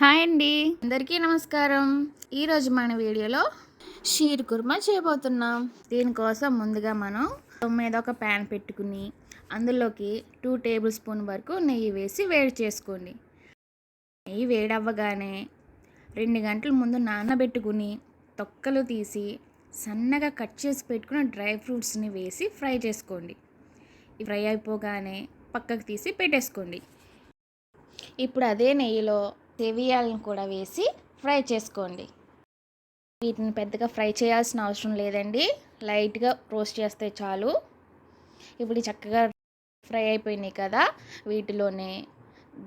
Hi అండి. అందరికీ నమస్కారం. ఈరోజు మన వీడియోలో షీర్ కుర్మా చేయబోతున్నాం. దీనికోసం ముందుగా మనం మీద ఒక ప్యాన్ పెట్టుకుని అందులోకి టూ టేబుల్ స్పూన్ వరకు నెయ్యి వేసి వేడి చేసుకోండి. నెయ్యి వేడవ్వగానే రెండు గంటల ముందు నానబెట్టుకుని తొక్కలు తీసి సన్నగా కట్ చేసి పెట్టుకున్న డ్రై ఫ్రూట్స్ని వేసి ఫ్రై చేసుకోండి. ఫ్రై అయిపోగానే పక్కకు తీసి పెట్టేసుకోండి. ఇప్పుడు అదే నెయ్యిలో తెవియాలను కూడా వేసి ఫ్రై చేసుకోండి. వీటిని పెద్దగా ఫ్రై చేయాల్సిన అవసరం లేదండి. లైట్గా రోస్ట్ చేస్తే చాలు. ఇప్పుడు చక్కగా ఫ్రై అయిపోయినాయి కదా వీటిలోనే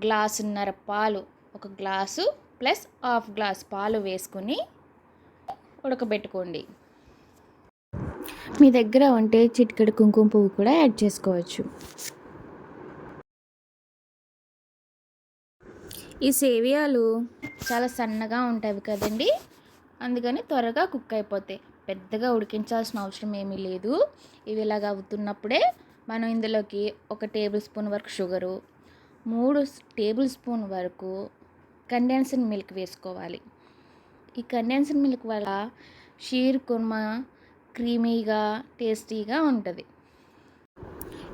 గ్లాసున్నర పాలు ఒక గ్లాసు ప్లస్ హాఫ్ గ్లాస్ పాలు వేసుకుని ఉడకబెట్టుకోండి. మీ దగ్గర ఉంటే చిటికెడు కుంకుమ పువ్వు కూడా యాడ్ చేసుకోవచ్చు. ఈ సేవియాలు చాలా సన్నగా ఉంటాయి కదండి. అందుకని త్వరగా కుక్ అయిపోతాయి. పెద్దగా ఉడికించాల్సిన అవసరం ఏమీ లేదు. ఇవి ఇలాగ అవుతున్నప్పుడే మనం ఇందులోకి ఒక టేబుల్ స్పూన్ వరకు షుగరు మూడు టేబుల్ స్పూన్ వరకు కండెన్స్డ్ మిల్క్ వేసుకోవాలి. ఈ కండెన్స్డ్ మిల్క్ వల్ల షీర్ కుర్మా క్రీమీగా టేస్టీగా ఉంటుంది.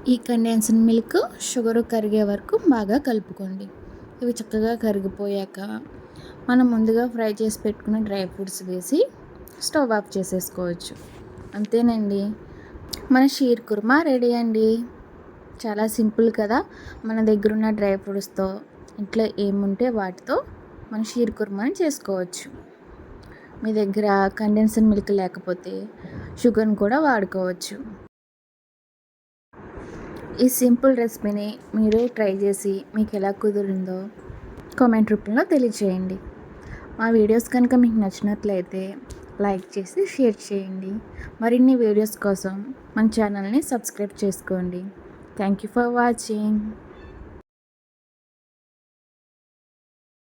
ఈ కండెన్స్డ్ మిల్క్ షుగర్ కరిగే వరకు బాగా కలుపుకోండి. ఇవి చక్కగా కరిగిపోయాక మనం ముందుగా ఫ్రై చేసి పెట్టుకున్న డ్రై ఫ్రూట్స్ వేసి స్టవ్ ఆఫ్ చేసేసుకోవచ్చు. అంతేనండి. మన షీర్ కుర్మా రెడీ అండి. చాలా సింపుల్ కదా. మన దగ్గర ఉన్న డ్రై ఫ్రూట్స్తో ఇంట్లో ఏముంటే వాటితో మన షీర్ కుర్మాని చేసుకోవచ్చు. మీ దగ్గర కండెన్సర్ మిల్క్ లేకపోతే షుగర్ని కూడా వాడుకోవచ్చు. ఈ సింపుల్ రెసిపీని మీరు ట్రై చేసి మీకు ఎలా కుదిరిందో కామెంట్ రూపంలో తెలియజేయండి మా వీడియోస్ కనుక మీకు నచ్చినట్లయితే లైక్ చేసి షేర్ చేయండి. మరిన్ని వీడియోస్ కోసం మన ఛానల్ని సబ్స్క్రైబ్ చేసుకోండి. Thank you for watching.